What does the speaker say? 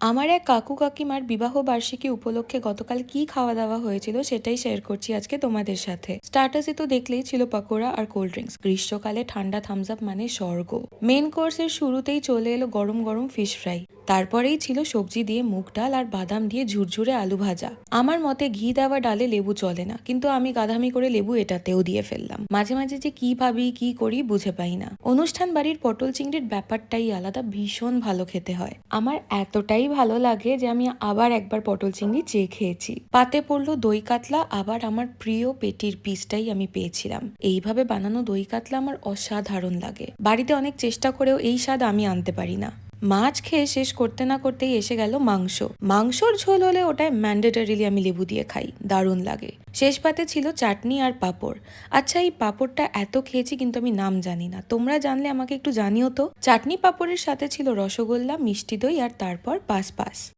আমার এক কাকু কাকিমার বিবাহ বার্ষিকী উপলক্ষে গতকাল কি খাওয়া দাওয়া হয়েছিল সেটাই শেয়ার করছি আজকে তোমাদের সাথে। স্টার্টাসে তো দেখলেই ছিল পাকোড়া আর কোল্ড ড্রিঙ্কস গ্রীষ্মকালে ঠান্ডা থামস আপ মানে স্বর্গ। মেন কোর্সের শুরুতেই চলে এলো গরম গরম ফিশ ফ্রাই তারপরেই ছিল সবজি দিয়ে মুগ ডাল আর বাদাম দিয়ে ঝুরঝুরে আলু ভাজা। আমার মতে ঘি দেওয়া ডালে লেবু চলে না, কিন্তু আমি গাধামি করে লেবু এটাতেও দিয়ে ফেললাম। মাঝে মাঝে যে কি ভাবি, কি করি বুঝে পাই না। অনুষ্ঠান বাড়ির পটল চিংড়ির ব্যাপারটাই আলাদা, ভীষণ ভালো খেতে হয়। আমার এতটাই ভালো লাগে যে আমি আবার একবার পটল চিংড়ি চেয়ে খেয়েছি। পাতে পড়ল দই কাতলা, আবার আমার প্রিয় পেটির পিসটাই আমি পেয়েছিলাম। এইভাবে বানানো দই কাতলা আমার অসাধারণ লাগে। বাড়িতে অনেক চেষ্টা করেও এই স্বাদ আমি আনতে পারি না। মাছ খেয়ে শেষ করতে না করতেই এসে গেল মাংস। মাংসর ঝোল হলে ওটাই ম্যান্ডেটারিলি আমি লেবু দিয়ে খাই, দারুণ লাগে। শেষ পাতে ছিল চাটনি আর পাঁপড়। আচ্ছা এই পাঁপড়টা এত খেয়েছি কিন্তু আমি নাম জানি না। তোমরা জানলে আমাকে একটু জানিও তো। চাটনি পাঁপড়ের সাথে ছিল রসগোল্লা, মিষ্টি দই আর তারপর পাস পাস